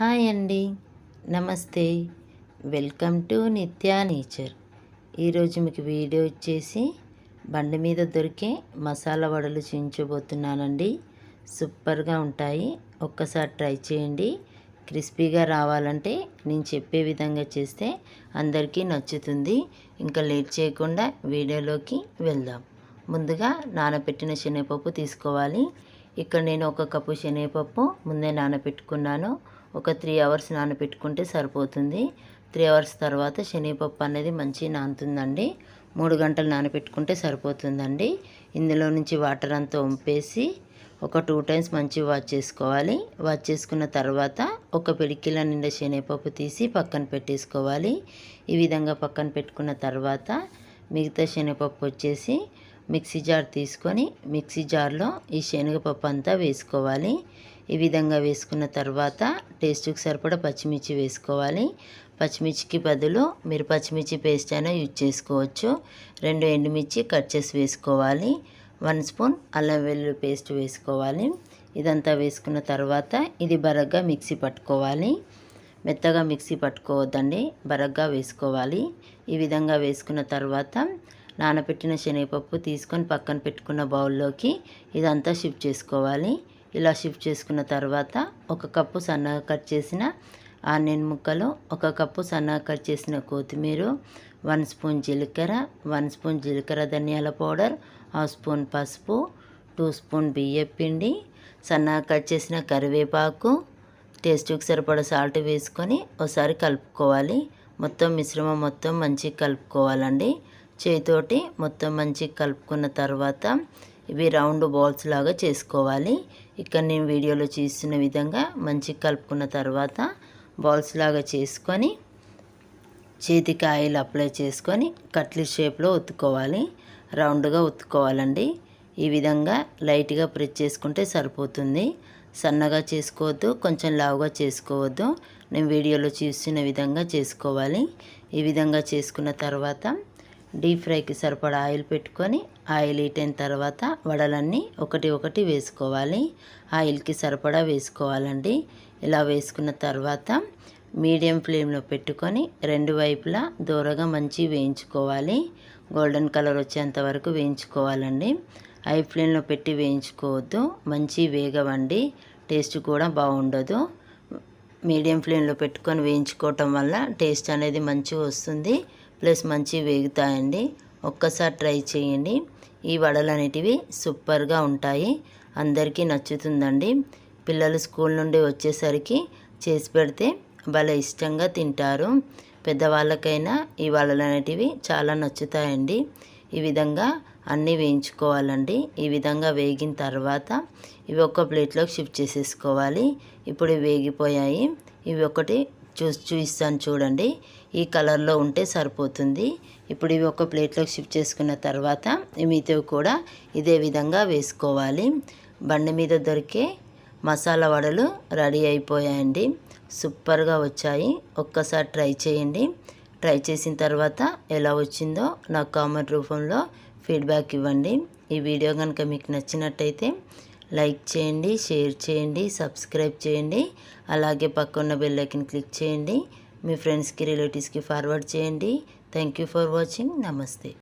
Hi అండి. నమస్తే. Welcome to Nitya nature. ఈరోజు మీకు వీడియో వచ్చేసి బండి మీద దొరికే మసాలా వడలు చూపించబోతున్నానండి సూపర్గా ఉంటాయి. ఒక్కసారి ట్రై చేయండి. క్రిస్పీగా రావాలంటే నేను చెప్పే విధంగా చేస్తే అందరికీ నచ్చుతుంది. ఇంకా లేట్ చేయకుండా వీడియోలోకి వెళ్దాం. ముందుగా నానబెట్టిన శనగపప్పు తీసుకోవాలి. ఇక్కడ నేను ఒక కప్పు శనగపప్పు ముందే నానబెట్టుకున్నాను ఒక త్రీ అవర్స్ నానబెట్టుకుంటే సరిపోతుంది. త్రీ అవర్స్ తర్వాత శనగపప్పు అనేది మంచి నానుతుందండి. మూడు గంటలు నానబెట్టుకుంటే సరిపోతుందండి. ఇందులో నుంచి వాటర్ అంతా వంపేసి ఒక టూ టైమ్స్ మంచిగా వాష్ చేసుకోవాలి. వాష్ చేసుకున్న తర్వాత ఒక పిడికిల నిండా శనగపప్పు తీసి పక్కన పెట్టేసుకోవాలి. ఈ విధంగా పక్కన పెట్టుకున్న తర్వాత మిగతా శనగపప్పు వచ్చేసి మిక్సీ జార్ తీసుకొని మిక్సీ జార్లో ఈ శనగపప్పు అంతా వేసుకోవాలి. ఈ విధంగా వేసుకున్న తర్వాత టేస్ట్కి సరిపడా పచ్చిమిర్చి వేసుకోవాలి. పచ్చిమిర్చికి బదులు మీరు పచ్చిమిర్చి పేస్ట్ అయినా యూజ్ చేసుకోవచ్చు. రెండు ఎండుమిర్చి కట్ చేసి వేసుకోవాలి. వన్ స్పూన్ అల్లం వెల్లుల్లి పేస్ట్ వేసుకోవాలి. ఇదంతా వేసుకున్న తర్వాత ఇది బరగ్గా మిక్సీ పట్టుకోవాలి. మెత్తగా మిక్సీ పట్టుకోవద్దండి. బరగ్గా వేసుకోవాలి. ఈ విధంగా వేసుకున్న తర్వాత నానబెట్టిన శనగపప్పు తీసుకొని పక్కన పెట్టుకున్న బౌల్లోకి ఇదంతా షిఫ్ట్ చేసుకోవాలి. ఇలా షిఫ్ట్ చేసుకున్న తర్వాత ఒక కప్పు సన్నగా కట్ చేసిన ఆనియన్ ముక్కలు ఒక కప్పు సన్నగా కట్ చేసిన కొత్తిమీర వన్ స్పూన్ జీలకర్ర వన్ స్పూన్ జీలకర్ర ధనియాల పౌడర్ హాఫ్ స్పూన్ పసుపు టూ స్పూన్ బియ్యం పిండి సన్నగా కట్ చేసిన కరివేపాకు టేస్ట్కి సరిపడా సాల్ట్ వేసుకొని ఒకసారి కలుపుకోవాలి. మొత్తం మిశ్రమం మొత్తం మంచిగా కలుపుకోవాలండి. చేతితోటి మొత్తం మంచిగా కలుపుకున్న తర్వాత ఇవి రౌండ్ బాల్స్ లాగా చేసుకోవాలి. ఇక్కడ నేను వీడియోలో చూసిన విధంగా మంచిగా కలుపుకున్న తర్వాత బాల్స్ లాగా చేసుకొని చేతికి ఆయిల్ అప్లై చేసుకొని కట్లీ షేప్లో ఉత్తుకోవాలి రౌండ్గా ఉత్తుకోవాలండి ఈ విధంగా లైట్గా ప్రెస్ చేసుకుంటే సరిపోతుంది. సన్నగా చేసుకోవద్దు కొంచెం లావుగా చేసుకోవద్దు. నేను వీడియోలో చూసిన విధంగా చేసుకోవాలి. ఈ విధంగా చేసుకున్న తర్వాత డీప్ ఫ్రైకి సరిపడా ఆయిల్ పెట్టుకొని ఆయిల్ హీట్ అయిన తర్వాత వడలన్నీ ఒకటి ఒకటి వేసుకోవాలి. ఆయిల్కి సరిపడా వేసుకోవాలండి. ఇలా వేసుకున్న తర్వాత మీడియం ఫ్లేమ్లో పెట్టుకొని రెండు వైపులా దూరగా మంచి వేయించుకోవాలి. గోల్డెన్ కలర్ వచ్చేంత వరకు వేయించుకోవాలండి. హై ఫ్లేమ్లో పెట్టి వేయించుకోవద్దు. మంచి వేగవండి. టేస్ట్ కూడా బాగుండదు. మీడియం ఫ్లేమ్లో పెట్టుకొని వేయించుకోవటం వల్ల టేస్ట్ అనేది మంచిగా వస్తుంది. ప్లస్ మంచి వేగుతాయండి. ఒక్కసారి ట్రై చేయండి. ఈ వడలు అనేటివి సూపర్గా ఉంటాయి. అందరికీ నచ్చుతుందండి. పిల్లలు స్కూల్ నుండి వచ్చేసరికి చేసి పెడితే భలే ఇష్టంగా తింటారు. పెద్దవాళ్ళకైనా ఈ వడలు అనేటివి చాలా నచ్చుతాయండి. ఈ విధంగా అన్నీ వేయించుకోవాలండి. ఈ విధంగా వేగిన తర్వాత ఇవి ఒక ప్లేట్లోకి షిఫ్ట్ చేసేసుకోవాలి. ఇప్పుడు వేగిపోయాయి. ఇవి ఒకటి చూసి చూపిస్తాను చూడండి. ఈ కలర్లో ఉంటే సరిపోతుంది. ఇప్పుడు ఇవి ఒక ప్లేట్లోకి షిఫ్ట్ చేసుకున్న తర్వాత మిగతావి కూడా ఇదే విధంగా వేసుకోవాలి. బండి మీద దొరికే మసాలా వడలు రెడీ అయిపోయాయండి. సూపర్గా వచ్చాయి. ఒక్కసారి ట్రై చేయండి. ట్రై చేసిన తర్వాత ఎలా వచ్చిందో నాకు కామెంట్ రూపంలో ఫీడ్బ్యాక్ ఇవ్వండి. ఈ వీడియో కనుక మీకు నచ్చినట్టయితే లైక్ చేయండి షేర్ చేయండి సబ్స్క్రైబ్ చేయండి. అలాగే పక్కన్న బెల్లైకన్ క్లిక్ చేయండి. మీ ఫ్రెండ్స్కి రిలేటివ్స్కి ఫార్వర్డ్ చేయండి. థ్యాంక్ యూ ఫర్ వాచింగ్ నమస్తే